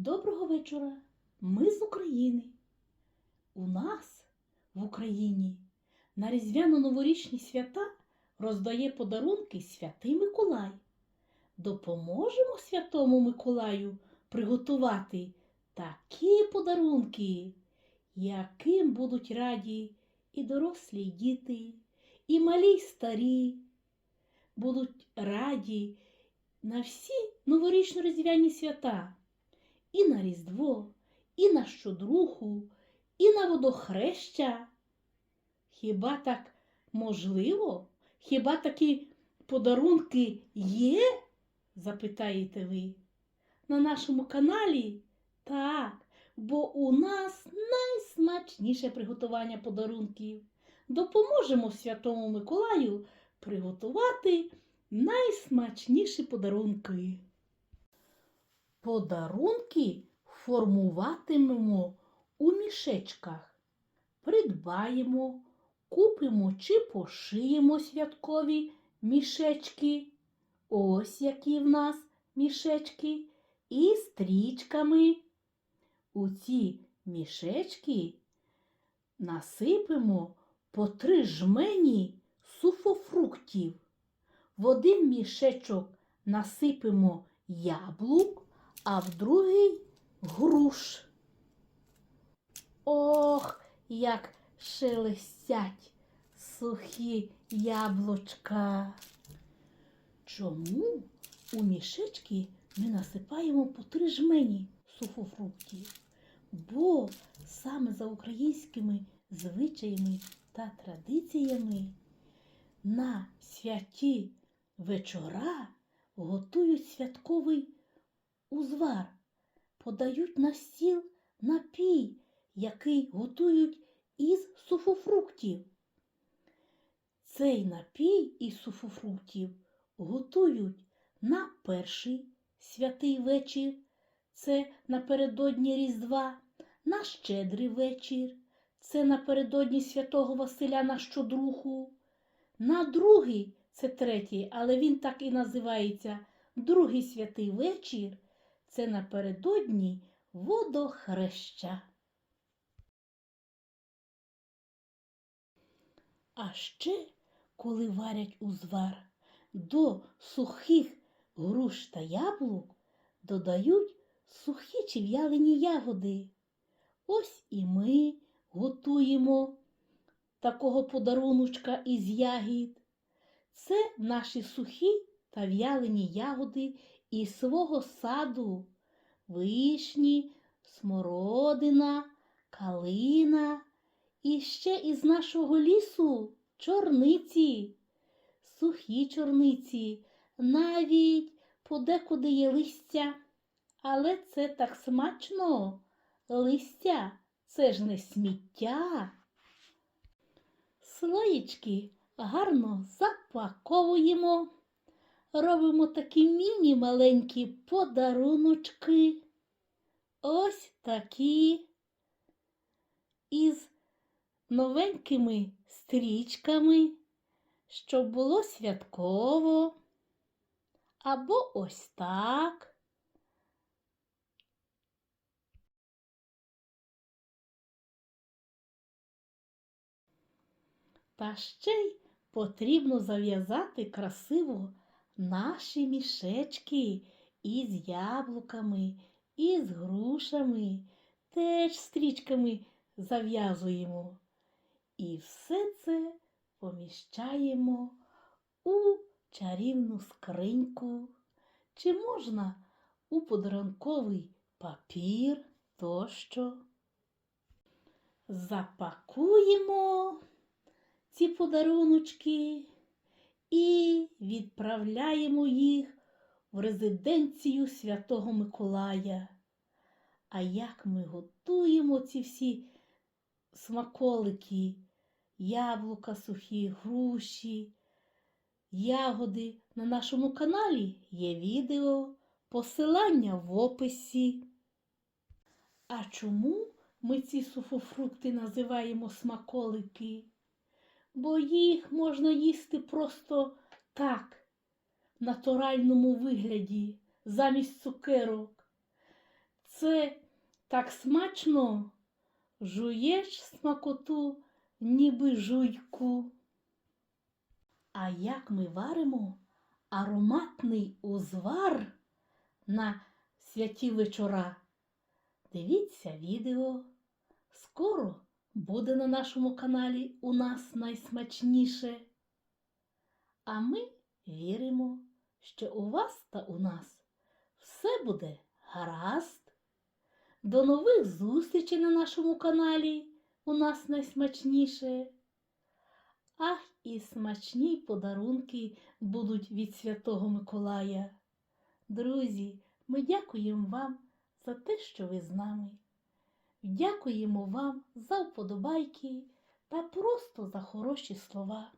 Доброго вечора! Ми з України. У нас в Україні на різдвяно-новорічні свята роздає подарунки святий Миколай. Допоможемо святому Миколаю приготувати такі подарунки, яким будуть раді і дорослі діти, і малі й старі. Будуть раді на всі новорічно-різдвяні свята і на Різдво, і на Щодруху, і на водохреща. Хіба так можливо? Хіба такі подарунки є? запитаєте ви. На нашому каналі? Так, бо у нас найсмачніше приготування подарунків. Допоможемо Святому Миколаю приготувати найсмачніші подарунки. Подарунки формуватимемо у мішечках. Придбаємо, купимо чи пошиємо святкові мішечки. Ось які в нас мішечки. І стрічками. У ці мішечки насипемо по три жмені суфофруктів. В один мішечок насипемо яблук, а в другий груш. Ох, як шелестять сухі яблучка. Чому у мішечки ми насипаємо по три жмені сухофруктів? Бо саме за українськими звичаями та традиціями на святі вечора готують святковий узвар, подають на стіл напій, який готують із суфофруктів. Цей напій із суфофруктів готують на перший святий вечір, це напередодні Різдва, на щедрий вечір, це напередодні святого Василя на щодруху, на другий це третій, але він так і називається Другий святий вечір це напередодні водохреща. А ще, коли варять узвар, до сухих груш та яблук додають сухі чи в'ялені ягоди. Ось і ми готуємо такого подаруночка із ягід. Це наші сухі та в'ялені ягоди із свого саду, вишні, смородина, калина і ще із нашого лісу чорниці, сухі чорниці, навіть подекуди є листя. Але це так смачно. Листя це ж не сміття. Слоєчки гарно запаковуємо. Робимо такі міні-маленькі подаруночки. Ось такі із новенькими стрічками, щоб було святково. Або ось так. Та ще й потрібно зав'язати красиво наші мішечки із яблуками, із грушами, теж стрічками зав'язуємо. І все це поміщаємо у чарівну скриньку, чи можна у подарунковий папір тощо. Запакуємо ці подаруночки і відправляємо їх в резиденцію Святого Миколая. А як ми готуємо ці всі смаколики, яблука сухі, груші, ягоди на нашому каналі є відео, посилання в описі. А чому ми ці суфофрукти називаємо смаколики? Бо їх можна їсти просто так, в натуральному вигляді, замість цукерок. Це так смачно. Жуєш смакоту, ніби жуйку. А як ми варимо ароматний узвар на святі вечора? Дивіться відео. Скоро буде на нашому каналі у нас найсмачніше. А ми віримо, що у вас та у нас все буде гаразд. До нових зустрічей на нашому каналі. У нас найсмачніше. Ах, і смачні подарунки будуть від Святого Миколая. Друзі, ми дякуємо вам за те, що ви з нами. Дякуємо вам за вподобайки та просто за хороші слова.